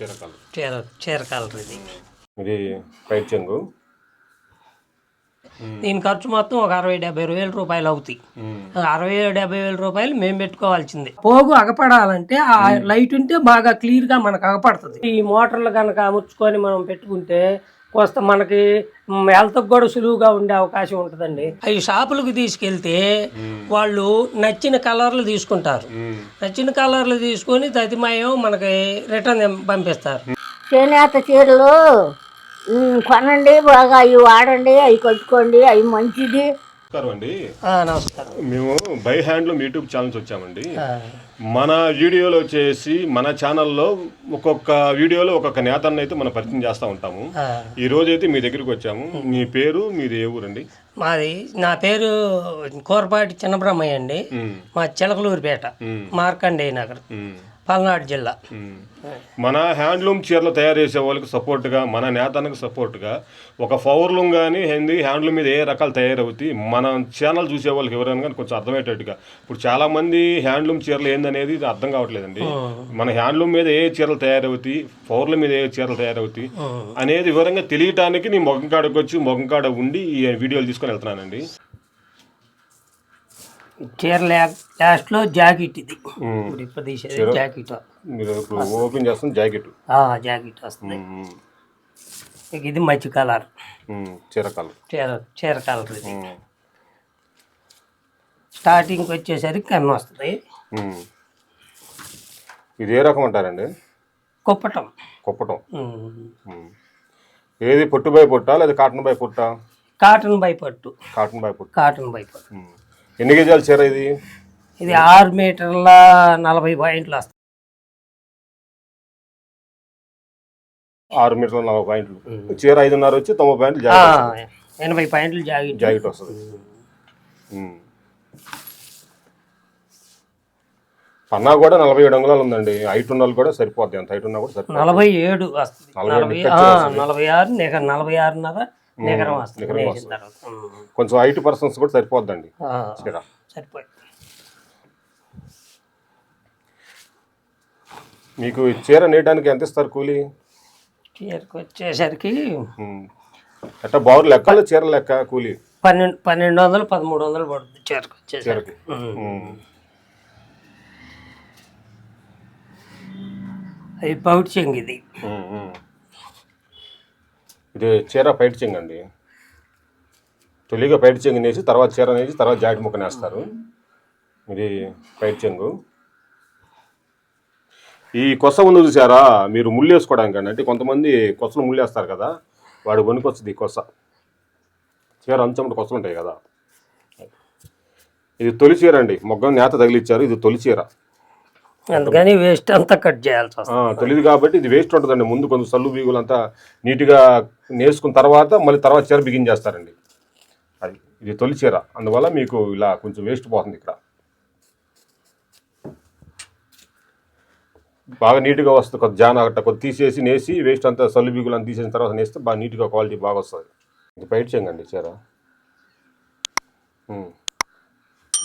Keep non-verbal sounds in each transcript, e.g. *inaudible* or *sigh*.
చీర కలర్ చీర చీర కలర్ ఇది. ఇది పైట్ చెంగు. దీని ఖర్చు మొత్తం ఒక అరవై డెబ్బై వేల రూపాయలు అవుతాయి. అరవై డెబ్బై వేల రూపాయలు మేము పెట్టుకోవాల్సిందే. పోగు అగపడాలంటే ఆ లైట్ ఉంటే బాగా క్లియర్గా మనకు అగపడుతుంది. ఈ మోటార్లు కనుక అమర్చుకొని మనం పెట్టుకుంటే కొంత మనకి హెల్త్ కూడా సులువుగా ఉండే అవకాశం ఉంటుందండి. అవి షాపులకు తీసుకెళ్తే వాళ్ళు నచ్చిన కలర్లు తీసుకుంటారు. నచ్చిన కలర్లు తీసుకొని తతిమయం మనకి రిటర్న్ పంపిస్తారు. చేనేత చీరలు కొనండి బాగా అవి వాడండి అవి కట్టుకోండి అవి మంచిది. నమస్కారం అండి. నమస్కారం. మేము బై హ్యాండ్లూమ్ యూట్యూబ్ ఛానల్స్ వచ్చామండి. మన వీడియోలో వచ్చేసి మన ఛానల్లో ఒక్కొక్క వీడియోలో ఒక్కొక్క నేతన్న అయితే మనం పరిచయం చేస్తూ ఉంటాము. ఈ రోజు అయితే మీ దగ్గరికి వచ్చాము. మీ పేరు మీది ఏ ఊరండి? మాది నా పేరు కోరపాటి చిన్నబ్రహ్మయ్య అండి. మా చిలకలూరిపేట మార్కండేయ నగర్. పల్నాడు జిల్లా. మన హ్యాండ్లూమ్ చీరలు తయారు చేసే వాళ్ళకి సపోర్ట్గా మన నేతన్నకు సపోర్ట్గా ఒక పవర్లూమ్ కానీ హిందీ హ్యాండ్లూమ్ మీద ఏ రకాలు తయారవుతాయి మన ఛానల్ చూసే వాళ్ళకి ఎవరైనా కానీ కొంచెం అర్థమయ్యేటట్టుగా. ఇప్పుడు చాలా మంది హ్యాండ్లూమ్ చీరలు ఏందనేది అర్థం కావట్లేదండి. మన హ్యాండ్లూమ్ మీద ఏ చీరలు తయారవుతాయి పవర్ల మీద ఏ చీరలు తయారవుతాయి అనేది వివరంగా తెలియటానికి నీ మొగం కాడకు వచ్చి మొగం కాడ ఉండి ఈ వీడియోలు తీసుకొని వెళ్తున్నానండి. చీర లాస్ట్లో జాకెట్ ఇది. ఇప్పుడు ఇప్పుడు తీసేది జాకెట్. మీరు ఇప్పుడు ఓపెన్ చేస్తున్న జాకెట్. జాకెట్ వస్తుంది. ఇది మంచి కలర్. చీర కలర్. చీర చీర కలర్ ఇది. స్టార్టింగ్ వచ్చేసరికి కమ్మి వస్తుంది. ఇది ఏ రకం అంటారండి? కుప్పటం. కుప్పటం. ఏది పొట్టు బై పొట్టా లేదా కాటన్ బై పొట్టా? కాటన్ బై పట్టు. కాటన్ బై పొట్టు. కాటన్ బై పట్టు. ఎన్ని కేజీల చీర ఇది? ఇది ఆరు మీటర్ల నలభై పాయింట్లు వస్తుంది ఆరు మీటర్ల నలభై పాయింట్లు. చీర ఐదున్నర వచ్చి తొంభై పాయింట్లు ఎనభై పాయింట్లు జాకెట్. జాకెట్ వస్తుంది. పన్నా కూడా నలభై ఏడు అంగుళాలు ఉందండి. హైట్ ఉన్న కూడా సరిపోద్ది. అంత హైట్ ఉన్నా కూడా సరిపోద్ది. నలభై ఏడు వస్తుంది. నలభై నలభై ఆరు నలభై ఆరున్నర నిగరం వస్తుంది. తర్వాత. కొంచెం హైట్ పర్సన్స్ కూడా సరిపోద్దండి. ఆ, చీర సరిపోయి మీకు ఈ చీర నేయడానికి ఎంత ఇస్తారు కూలి? చీరకు వచ్చేసరికి. ఎట్టా బారు లెక్కలు చీర లెక్క కూలి? పన్నెండు పన్నెండు వందలు పదమూడు వందలు పడుతుంది చీరకు. వచ్చేసరికి. అది పౌట్ చెంగు ఇది. ఇది చీర పైట్ చెంగ్ అండి. తొలిగా పైట్ చెంగు నేసి తర్వాత చీర నేసి తర్వాత జాకెట్ ముక్క నేస్తారు ఇది పైట్ చెంగు. ఈ కొస ఉంది చూసారా? మీరు ముళ్ళు వేసుకోవడానికి అండి. అంటే కొంతమంది కొసలు ముళ్ళు వేస్తారు కదా వాడు వణుకొస్తుంది ఈ కొస. చీర అంచమ్మటి కొసలు ఉంటాయి కదా. ఇది తొలి చీర అండి. మొగ్గం నేత తగిలిచ్చారు. ఇది తొలి చీర. అందుకని వేస్ట్ అంతా కట్ చేయాల్సి వస్తుంది. తొలిది కాబట్టి ఇది వేస్ట్ ఉంటుందండి. ముందు కొంచెం సల్లు బీగులు అంతా నీట్గా నేసుకున్న తర్వాత మళ్ళీ తర్వాత చీర బిగించేస్తారండి అది ఇది తొలి చీర. అందువల్ల మీకు ఇలా కొంచెం వేస్ట్ పోతుంది ఇక్కడ. బాగా నీట్గా వస్తుంది కొద్ది జాన అట్ట కొద్ది తీసేసి నేసి వేస్ట్ అంతా సల్లు బీగులు అంతా తీసేసిన తర్వాత నేస్తే బాగా నీట్గా క్వాలిటీ బాగా వస్తుంది. ఇది బయట చేయండి చీర.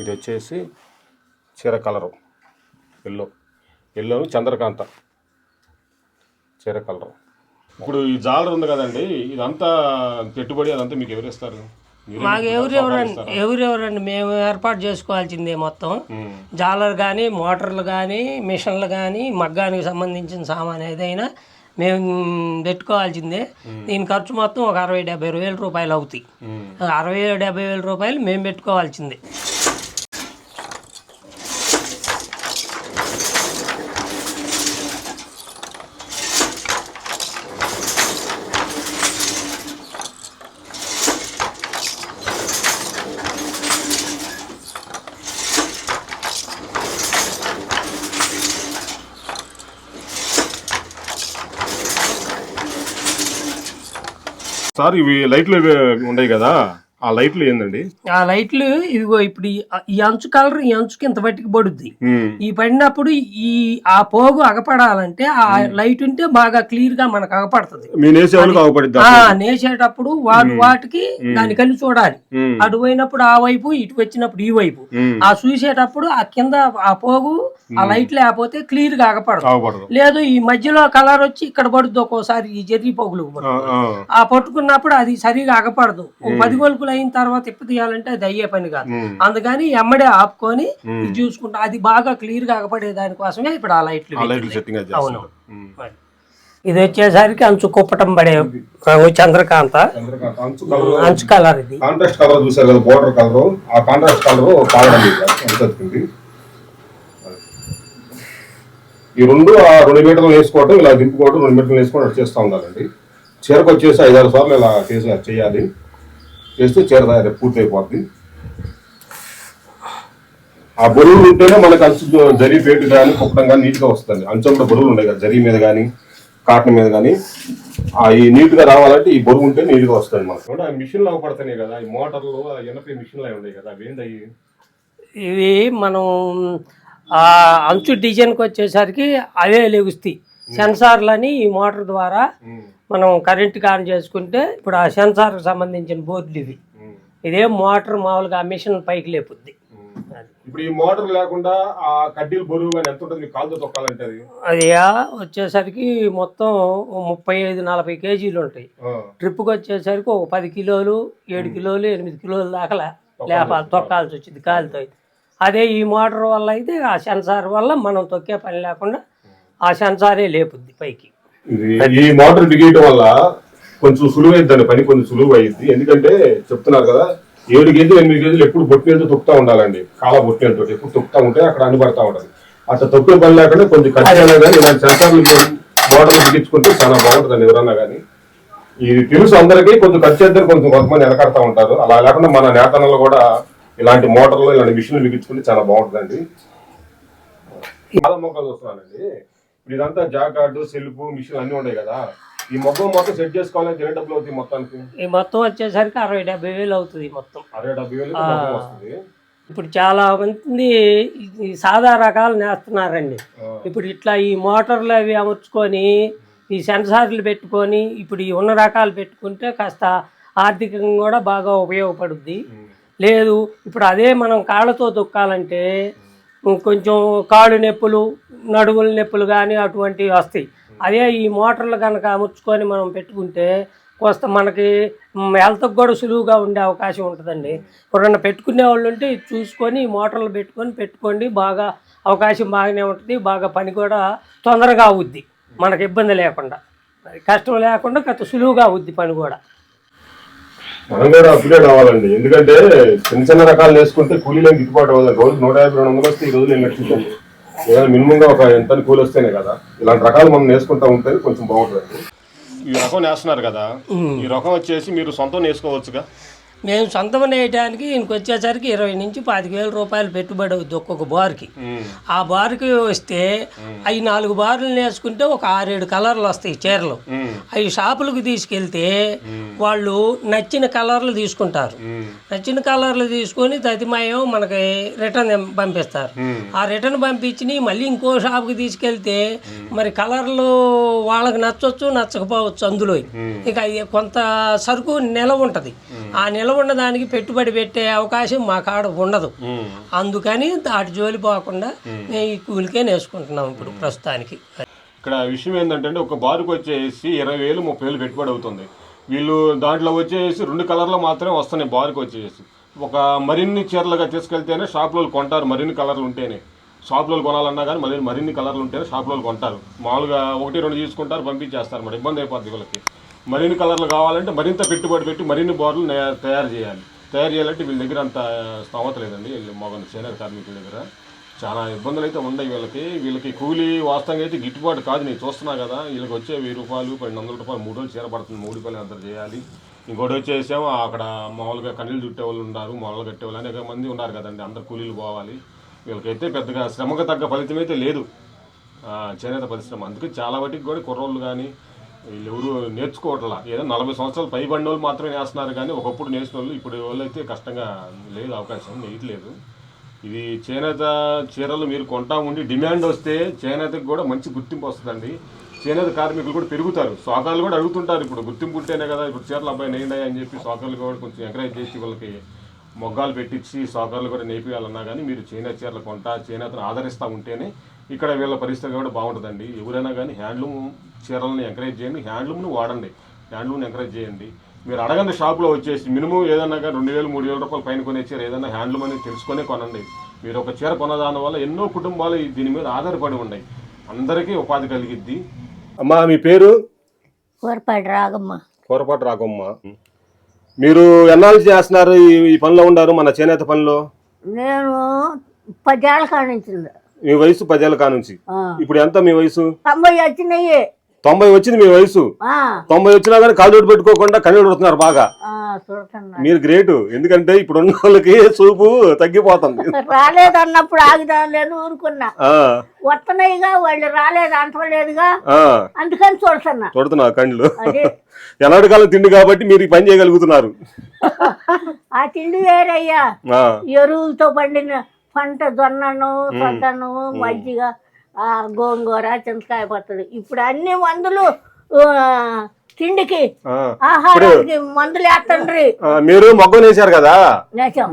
ఇది వచ్చేసి చీర కలరు ఎల్లో ఎల్లో చంద్రకాంత. చీర కలర్. ఇప్పుడు ఈ జాలర్ ఉంది కదండి ఇదంతా పెట్టుబడి అదంతా మీకు ఎవరిస్తారు? మాకు? ఎవరెవరండి? ఎవరెవరండి మేము ఏర్పాటు చేసుకోవాల్సిందే మొత్తం. జాలర్ కానీ మోటార్లు కానీ మిషన్లు కానీ మగ్గానికి సంబంధించిన సామాన్ ఏదైనా మేము పెట్టుకోవాల్సిందే. దీని ఖర్చు మొత్తం ఒక అరవై డెబ్బై వేల రూపాయలు అవుతాయి. అరవై డెబ్బై వేల రూపాయలు మేము పెట్టుకోవాల్సిందే. సార్ ఇవి లైట్లు ఇవి ఉన్నాయి కదా? ఆ లైట్లు ఏందండి? ఆ లైట్లు ఇదిగో ఇప్పుడు ఈ- అంచు కలర్ ఈ అంచుకి ఇంత బట్టికి పడుద్ది. ఈ పడినప్పుడు ఈ ఆ పోగు అగపడాలంటే ఆ లైట్ ఉంటే బాగా క్లియర్గా మనకు అగపడుతుంది. నేసేటప్పుడు వాటి వాటికి దానికని చూడాలి. ఉమ్, అటు పోయినప్పుడు ఆ వైపు ఇటు వచ్చినప్పుడు ఈ వైపు. ఆ చూసేటప్పుడు ఆ కింద ఆ పోగు ఆ లైట్ లేకపోతే క్లియర్గా అగపడదు. లేదు ఈ మధ్యలో కలర్ వచ్చి ఇక్కడ పడుద్ది ఒక్కోసారి ఈ జెర్రీ పోగులు ఆ, పట్టుకున్నప్పుడు అది సరిగా అగపడదు. పది గొలుకులు అయిన తర్వాత ఇప్ప తీయాలంటే అది అయ్యే పని కాదు. అందుకని ఎమ్మడే ఆపుకొని చూసుకుంటా అది బాగా క్లియర్గా అగపడే దానికోసమే ఇప్పుడు ఆ లైట్లు అవును. ఇది వచ్చేసరికి అంచు కుప్పటం పడే చంద్రకాంత. చంద్రకాంత్ అంచు కలర్. ఇది. కాంట్రాస్ట్ కలర్ చూసారు కదా బోర్డర్ కలర్. ఆ కాంట్రాస్ట్ కలర్ పాడడం అంతుంది ఈ రెండు ఆ రెండు మీటర్లు వేసుకోవడం ఇలా దింపుకోవడం రెండు మీటర్లు వేసుకోవడం చేస్తూ ఉండాలండి. చీరకు వచ్చేసి ఐదారు సార్లు ఇలా చేసి చేయాలి. చేస్తే చీర తయారు పూర్తి అయిపోద్ది ఆ బరువులు ఉంటేనే మనకు అంచు జరీ పేటు కానీ కుప్పడం కానీ నీట్గా వస్తుంది అంచు కూడా బరువులు ఉన్నాయి కదా జరీ మీద కానీ కాటన్ మీద కానీ ఆ ఈ నీట్గా రావాలంటే ఈ బరువు ఉంటే నీట్గా వస్తుంది మనకు కూడా మిషన్లు అవపడుతున్నాయి కదా ఈ మోటార్లు ఆ ఎనపై మిషన్లు అవి ఉన్నాయి కదా అవి ఏంటి ఇవి మనం ఆ అంచు డిజైన్కి వచ్చేసరికి అవే లెగుస్తాయి. సెన్సార్లని ఈ మోటార్ ద్వారా మనం కరెంట్ ఆన్ చేసుకుంటే ఇప్పుడు ఆ సెన్సార్కి సంబంధించిన బోర్డులు ఇవి. ఇదే మోటార్ మామూలుగా ఆ మిషన్ పైకి లేపుద్ది. ఇప్పుడు ఈ మోటార్ లేకుండా ఆ కడ్డీలు బరువు ఎంత ఉంటుంది? కాలుతో తొక్కాలంటే అది? వచ్చేసరికి మొత్తం ముప్పై ఐదు నలభై కేజీలు ఉంటాయి. ట్రిప్కి వచ్చేసరికి ఒక పది కిలోలు ఏడు కిలోలు ఎనిమిది కిలోలు దాకా లేపాలి తొక్కాల్సి వచ్చింది కాలుతో అదే ఈ మోటార్ వల్ల అయితే ఆ సెన్సార్ వల్ల మనం తొక్కే పని లేకుండా ఆ సెన్సారే లేపుద్ది పైకి. ఈ మోటార్ బిగేయడం వల్ల కొంచెం సులువు అయిందండి పని కొంచెం సులువు అయ్యింది ఎందుకంటే చెప్తున్నారు కదా ఏడు కేజీలు ఎనిమిది కేజీలు ఎప్పుడు బొట్టినీళ్ళతో తొక్కుతా ఉండాలండి. కాల బొట్టినీళ్ళతో ఎప్పుడు తొక్కుతా ఉంటే అక్కడ అనిపడతా ఉంటుంది. అట్లా తొక్కే పని లేకుండా కొంచెం ఖచ్చితంగా కానీ ఇలాంటి సెన్సార్లు మోటార్లు బిగించుకుంటే చాలా బాగుంటుందండి ఎవరన్నా కానీ. ఇది తెలుసు అందరికీ కొంచెం ఖర్చు చేద్దరు కొంచెం కొంతమంది వెనకడతా ఉంటారు. అలా లేకుండా మన నేతనంలో కూడా ఇలాంటి మోటార్లు ఇలాంటి మిషన్లు బిగించుకుంటే చాలా బాగుంటుందండి. చాలా మొక్కలు చూస్తున్నానండి ఇప్పుడు ఇదంతా జాకార్డు సెల్ఫ్ మిషన్ అన్ని ఉన్నాయి కదా. ఈ మొగ్గ మొత్తం సెట్ చేసుకోవాలంటే ఎన్ని డబ్బులు అవుతాయి మొత్తానికి? ఈ మొత్తం వచ్చేసరికి అరవై డెబ్బై వేలు అవుతుంది మొత్తం. అరవై డెబ్బై వేలు మొత్తం వస్తుంది. ఇప్పుడు చాలా మంది ఈ సాదా రకాలు నేస్తున్నారండి. ఇప్పుడు ఇట్లా ఈ మోటార్లు అవి అమర్చుకొని ఈ సెన్సార్లు పెట్టుకొని ఇప్పుడు ఈ ఉన్న రకాలు పెట్టుకుంటే కాస్త ఆర్థికంగా కూడా బాగా ఉపయోగపడుద్ది. లేదు ఇప్పుడు అదే మనం కాళ్ళతో తొక్కాలంటే కొంచెం కాళ్ళు నొప్పులు నడుముల నొప్పులు కానీ అటువంటివి వస్తాయి. అదే ఈ మోటార్లు కనుక అమర్చుకొని మనం పెట్టుకుంటే కొంత మనకి హెల్త్కి కూడా సులువుగా ఉండే అవకాశం ఉంటుందండి. ఎవరన్నా పెట్టుకునే వాళ్ళు ఉంటే చూసుకొని ఈ మోటార్లు పెట్టుకొని పెట్టుకోండి. బాగా అవకాశం బాగానే ఉంటుంది. బాగా పని కూడా తొందరగా అవుద్ది. మనకి ఇబ్బంది లేకుండా. కష్టం లేకుండా కొంత సులువుగా అవుద్ది పని కూడా. మనం కూడా అప్గ్రేడ్ అవ్వాలండి. ఎందుకంటే చిన్న చిన్న రకాలు వేసుకుంటే కూలీలకు గిట్టుబాటు అవ్వదు. రోజు నూట యాభై రెండు వందలు వస్తే ఈ రోజు నేను లక్షించండి ఏదైనా మినిమం గా ఒక ఎంత కూలి వస్తేనే కదా. ఇలాంటి రకాలు మనం వేసుకుంటా ఉంటే కొంచెం బాగుంటుంది. ఈ రకం వేస్తున్నారు కదా. ఈ రకం వచ్చేసి మీరు సొంతం వేసుకోవచ్చుగా మేము సొంతం వేయడానికి ఈయనకి వచ్చేసరికి ఇరవై నుంచి పాతిక వేల రూపాయలు పెట్టుబడి అవుద్ది ఒక్కొక్క బార్కి. ఆ బార్కి వస్తే అవి నాలుగు బార్లు వేసుకుంటే ఒక ఆరేడు కలర్లు వస్తాయి చీరలు. అవి షాపులకు తీసుకెళ్తే వాళ్ళు నచ్చిన కలర్లు తీసుకుంటారు. నచ్చిన కలర్లు తీసుకొని తతిమాయం మనకి రిటర్న్ పంపిస్తారు. ఆ రిటర్న్ పంపించి మళ్ళీ ఇంకో షాప్కి తీసుకెళ్తే మరి కలర్లు వాళ్ళకి నచ్చవచ్చు నచ్చకపోవచ్చు అందులో. ఇక కొంత సరుకు నిలవ ఉంటుంది. ఆ నిలవ ఉన్న దానికి పెట్టుబడి పెట్టే అవకాశం మా కాడ ఉండదు. అందుకని దాటి జోలి పోకుండా మేము. ఈ కూలికే నేర్చుకుంటున్నాం ఇప్పుడు ప్రస్తుతానికి. ఇక్కడ విషయం ఏంటంటే ఒక బారుకు వచ్చేసి ఇరవై వేలు ముప్పై వేలు పెట్టుబడి అవుతుంది. వీళ్ళు దాంట్లో వచ్చేసి రెండు కలర్లు మాత్రమే వస్తున్నాయి బారుకు వచ్చేసి. ఒక మరిన్ని చీరలుగా తీసుకెళ్తేనే షాపులో కొంటారు మరిన్ని కలర్లు ఉంటేనే. షాపులో కొనాలన్నా కానీ మరి మరిన్ని కలర్లు ఉంటేనే షాపులో కొంటారు. మామూలుగా ఒకటి రెండు తీసుకుంటారు పంపించేస్తారు. మరి ఇబ్బంది అయిపోద్ది వీళ్ళకి. మరిన్ని కలర్లు కావాలంటే మరింత పెట్టుబడి పెట్టి మరిన్ని బార్లు నే- తయారు చేయాలి. తయారు చేయాలంటే వీళ్ళ దగ్గర అంత స్తోమత లేదండి. మొగన్ చేనేత కార్మికుల దగ్గర. చాలా ఇబ్బందులు అయితే ఉన్నాయి వీళ్ళకి. వీళ్ళకి కూలీ వాస్తవంగా అయితే గిట్టుబాటు కాదు. నేను చూస్తున్నా కదా వీళ్ళకి వచ్చే వెయ్యి రూపాయలు పన్నెండు వందల రూపాయలు మూడు రోజులు చీర పడుతుంది. మూడు రూపాయలు అంత చేయాలి? ఇంకోటి వచ్చేసేమో అక్కడ మామూలుగా కన్నీళ్ళు చుట్టే వాళ్ళు ఉన్నారు మొలలు కట్టే వాళ్ళు అనేక మంది ఉన్నారు కదండి. అందరు కూలీలు పోవాలి. వీళ్ళకైతే పెద్దగా శ్రమకు తగ్గ ఫలితం అయితే లేదు చేనేత పరిశ్రమ. అందుకే చాలా వాటికి కూడా కుర్రోళ్ళు కానీ వీళ్ళు ఎవరు నేర్చుకోవట్లా. ఏదో నలభై సంవత్సరాలు పైబడిన వాళ్ళు మాత్రమే నేస్తున్నారు కానీ ఒకప్పుడు నేసిన వాళ్ళు ఇప్పుడు వాళ్ళు అయితే కష్టంగా లేదు అవకాశం నేయట్లేదు ఇది చేనేత చీరలు మీరు కొంటా ఉండి డిమాండ్ వస్తే చేనేతకు కూడా మంచి గుర్తింపు వస్తుందండి. చేనేత కార్మికులు కూడా పెరుగుతారు. సోకాలు కూడా అడుగుతుంటారు ఇప్పుడు గుర్తింపు ఉంటేనే కదా ఇప్పుడు చీరలు అబ్బాయి నేయండి అని చెప్పి సోకాలు కూడా కొంచెం ఎంకరేజ్ చేసి వాళ్ళకి మొగ్గాలు పెట్టించి సోకాలు కూడా నేపియాలన్నా కానీ మీరు చేనేత చీరలు కొంటా చేనేతను ఆదరిస్తూ ఉంటేనే ఇక్కడ వీళ్ళ పరిస్థితి కూడా బాగుంటుందండి. ఎవరైనా కానీ హ్యాండ్లూమ్ చీరలను ఎంకరేజ్ చేయండి. హ్యాండ్లూమ్ను వాడండి. హ్యాండ్లూమ్ని ఎంకరేజ్ చేయండి. మీరు అడగండి షాప్లో వచ్చేసి మినిమం ఏదన్నా కానీ రెండు వేలు మూడు వేల రూపాయలు పైన కొనే చీర ఏదైనా హ్యాండ్లూమ్ అనేది తెలుసుకొనే కొనండి. మీరు ఒక చీర కొనదాని వల్ల ఎన్నో కుటుంబాలు ఈ- దీని మీద ఆధారపడి ఉన్నాయి. అందరికీ ఉపాధి కలిగిద్ది. అమ్మా మీ పేరు? కూరపాటి రాగమ్మ. కోరపాటు రాకమ్మ మీరు ఎన్నాళ్ళు చేస్తున్నారు? ఈ ఈ పనిలో ఉన్నారు? మన చేనేత పనిలో? నేను పదేళ్ళ కానించింది మీ వయసు పదేళ్ళ కానుంచి ఇప్పుడు ఎంత మీ వయసు? తొంభై వచ్చినాయి. తొంభై వచ్చింది మీ వయసు. తొంభై వచ్చినా కానీ కాళ్ళు పెట్టుకోకుండా కన్నీళ్ళు పడుతున్నారు బాగా. మీరు గ్రేట్. ఎందుకంటే ఇప్పుడు ఉన్న వాళ్ళకి చూపు తగ్గిపోతుంది. రాలేదన్నప్పుడు ఆగుదాం లేదు ఊరుకున్నా ఆ, వస్తున్నాయిగా వాళ్ళు రాలేదు అంటలేదుగా. అందుకని చూస్తున్నా చూడుతున్నా కళ్ళు. *laughs* ఎలాంటి కాలం తిండి కాబట్టి మీరు ఈ పని చేయగలుగుతున్నారు? *laughs* ఆ తిండి వేరయ్యా. ఎరువులతో పండిన పంట జొన్నను సద్దను మజ్జిగ. ఆ గోంగూర చింతకాయ పచ్చడి. ఇప్పుడు అన్ని మందులు తిండికి. ఆహారానికి మందులు వేస్తండ్రి. మీరు మొగ్గం వేశారు కదా?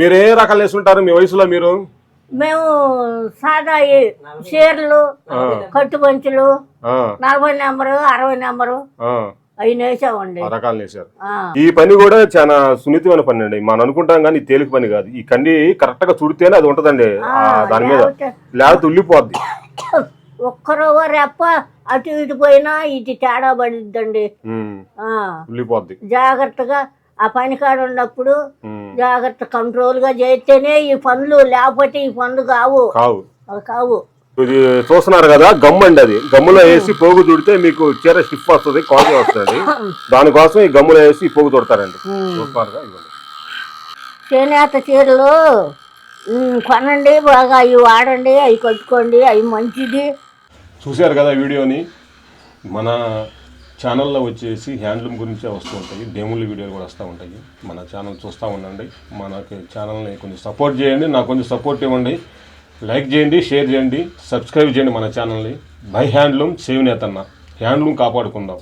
మీరు ఏ రకాలు వేసుంటారు మీ వయసులో మీరు? మేము సాదా చీరలు కట్టుబంచులు ఆ, నలభై నెంబరు అరవై నెంబరు అవి నేసామండి. రకాలు ఆ, ఈ పని కూడా చాలా సున్నితమైన పని అండి. మనం అనుకుంటాం కానీ తేలిక పని కాదు. ఈ కండి కరెక్ట్గా చుడితేనే అది ఉంటదండి. దాని మీద లేకపోతే లేకపోతే ఒక్కరో రెప్ప అటు ఇటు పోయినా ఇటు తేడా పడిద్దండి. జాగ్రత్తగా ఆ పని కాడ ఉన్నప్పుడు జాగ్రత్త కంట్రోల్గా చేస్తేనే ఈ పనులు లేకపోతే ఈ పనులు కావు. కావు. ఇది చూస్తున్నారు కదా గమ్ము అండి అది. గమ్ములో వేసి పోగు చుడితే మీకు చీర స్టిఫ్ వస్తుంది క్వాలిటీ వస్తుంది. *laughs* దానికోసం ఈ గమ్ములో వేసి పోగు చుడతారండి చూస్తున్నారుగా ఇవ్వండి. చేనేత చీరలు కొనండి బాగా అవి వాడండి అవి కట్టుకోండి అవి మంచిది. చూశారు కదా వీడియోని? మన ఛానల్లో వచ్చేసి హ్యాండ్లూమ్ గురించే వస్తూ ఉంటాయి. డెమోల వీడియోలు కూడా వస్తూ ఉంటాయి. మన ఛానల్ చూస్తూ ఉండండి. మనకి ఛానల్ని కొంచెం సపోర్ట్ చేయండి. నాకు కొంచెం సపోర్ట్ ఇవ్వండి. లైక్ చేయండి షేర్ చేయండి సబ్స్క్రైబ్ చేయండి మన ఛానల్ని బై హ్యాండ్లూమ్ సేవ్ నేతన్న. హ్యాండ్లూమ్ కాపాడుకుందాం.